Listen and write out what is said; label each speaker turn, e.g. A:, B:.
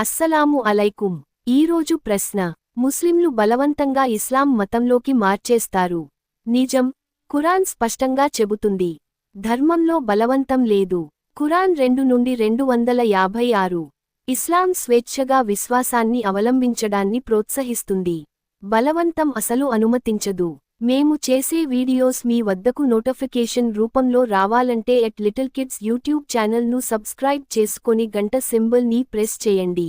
A: అస్సలాము అలైకుం ఈరోజు ప్రశ్న ముస్లింలు బలవంతంగా ఇస్లాం మతంలోకి మార్చేస్తారు. నిజం ఖురాన్ స్పష్టంగా చెబుతుంది. ధర్మంలో బలవంతం లేదు. ఖురాన్ రెండు నుండి రెండు వందల యాభై ఆరు. ఇస్లాం స్వేచ్ఛగా విశ్వాసాన్ని అవలంబించడాన్ని ప్రోత్సహిస్తుంది. బలవంతం అసలు అనుమతించదు. మేము చేసే వీడియోస్ మీ వద్దకు నోటిఫికేషన్ రూపంలో రావాలంటే ఎట్ లిటిల్ కిడ్స్ యూట్యూబ్ ఛానల్ను సబ్స్క్రైబ్ చేసుకొని గంట సింబల్ని ప్రెస్ చేయండి.